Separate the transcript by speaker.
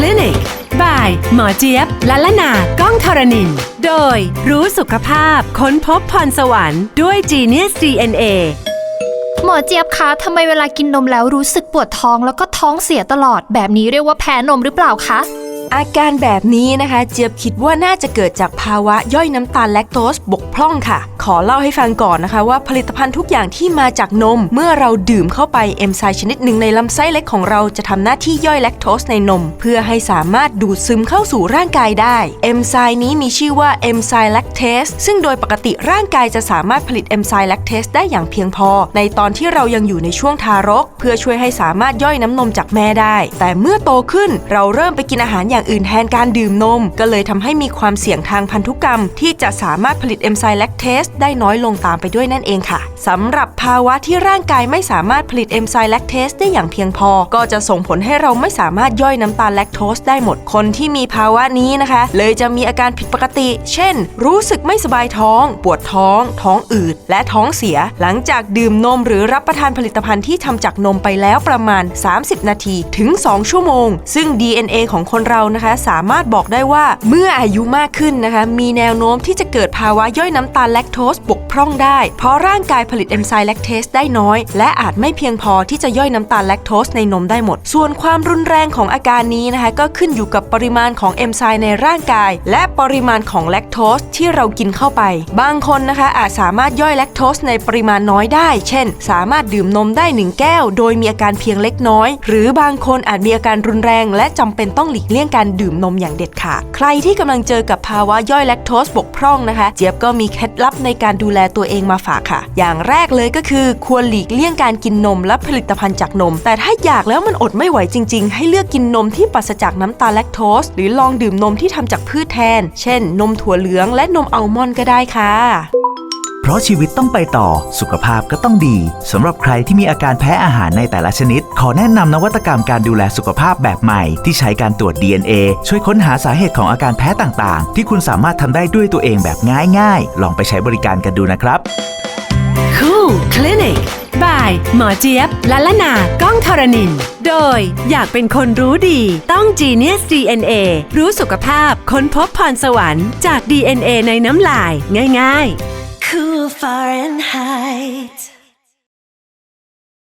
Speaker 1: Clinic by หมอเจี๊ยบละละนาก้องธรณิน โดยรู้สุขภาพค้นพบพรสวรรค์ด้วย Genius DNA
Speaker 2: หมอเจี๊ยบคะทำไมเวลากินนมแล้วรู้สึกปวดท้องแล้วก็ท้องเสียตลอดแบบนี้เรียกว่าแพ้นมหรือเปล่าคะ
Speaker 3: อาการแบบนี้นะคะ เจี๊ยบคิดว่าน่าจะเกิดจากภาวะย่อยน้ำตาลแลคโตสบกพร่องค่ะ ขอเล่าให้ฟังก่อนนะคะ ว่าผลิตภัณฑ์ทุกอย่างที่มาจากนม เมื่อเราดื่มเข้าไปเอนไซม์ชนิดหนึ่งในลำไส้เล็กของเราจะทำหน้าที่ย่อยแลคโตสในนม เพื่อให้สามารถดูดซึมเข้าสู่ร่างกายได้เอนไซม์นี้มีชื่อว่าเอนไซม์แลคเทสซึ่งโดยปกติร่างกายจะสามารถผลิตเอนไซม์แลคเทสได้อย่างเพียงพอ ในตอนที่เรายังอยู่ในช่วงทารก เพื่อช่วยให้สามารถย่อยน้ำนมจากแม่ได้ แต่เมื่อโตขึ้นเราเริ่มไปกินอาหารอย่างอื่นแทนการดื่มนม ก็เลยทำให้มีความเสี่ยงทางพันธุกรรม ที่จะสามารถผลิตเอนไซม์แลคเทสได้น้อยลงตามไปด้วยนั่นเองค่ะสำหรับภาวะที่ร่างกายไม่สามารถผลิตเอนไซม์แลคเทสได้อย่างเพียงพอ ก็จะส่งผลให้เราไม่สามารถย่อยน้ำตาลแลคโตสได้หมดคนที่มีภาวะนี้นะคะ เลยจะมีอาการผิดปกติ เช่น รู้สึกไม่สบายท้อง ปวดท้อง ท้องอืด และท้องเสีย หลังจากดื่มนมหรือรับประทานผลิตภัณฑ์ที่ทำจากนมไปแล้วประมาณ 30 นาทีถึง 2 ชั่วโมง ซึ่ง DNA ของคนเรานะคะสามารถบอกได้ว่าเมื่ออายุมากขึ้นนะคะมีแนวโน้มที่จะเกิดภาวะย่อยน้ำตาลแลคโตสบกพร่องได้ เพราะร่างกายผลิตเอนไซม์แลคเทสได้น้อย และอาจไม่เพียงพอที่จะย่อยน้ำตาลแลคโตสในนมได้หมด ส่วนความรุนแรงของอาการนี้นะคะก็ขึ้นอยู่กับปริมาณของเอนไซม์ในร่างกาย และปริมาณของแลคโตสที่เรากินเข้าไป บางคนนะคะอาจสามารถย่อยแลคโตสในปริมาณน้อยได้ เช่น สามารถดื่มนมได้ 1 แก้ว โดยมีอาการเพียงเล็กน้อย หรือบางคนอาจมีอาการรุนแรงและจำเป็นต้องหลีกเลี่ยงการดื่มนมอย่างเด็ดขาดใครที่กำลังเจอกับภาวะย่อยแลคโตสบกพร่องนะคะ เจี๊ยบก็มีเคล็ดลับในการดูแลตัวเองมาฝากค่ะ อย่างแรกเลยก็คือ ควรหลีกเลี่ยงการกินนมและผลิตภัณฑ์จากนม แต่ถ้าอยากแล้วมันอดไม่ไหวจริง ๆ ให้เลือกกินนมที่ปราศจากน้ำตาลแลคโตสหรือลองดื่มนมที่ทำจากพืชแทน เช่น นมถั่วเหลืองและนมอัลมอนด์ก็ได้ค่ะ
Speaker 4: เพราะชีวิตต้องไปต่อสุขภาพก็ต้องดีสำหรับใครที่มีอาการแพ้อาหารในแต่ละชนิด ขอแนะนำนวัตกรรมการดูแลสุขภาพแบบใหม่ ที่ใช้การตรวจ DNA ช่วยค้นหาสาเหตุของอาการแพ้ต่างๆ ที่คุณสามารถทำได้ด้วยตัวเองแบบง่ายๆ ลองไปใช้บริการกันดูนะครับ
Speaker 1: Cool Clinic by หมอเจี๊ยบละละนาก้องธรณิน โดยอยากเป็นคนรู้ดีต้อง Genius DNA รู้สุขภาพค้นพบพรสวรรค์จาก DNA ในน้ำลายง่าย ๆ
Speaker 5: far and.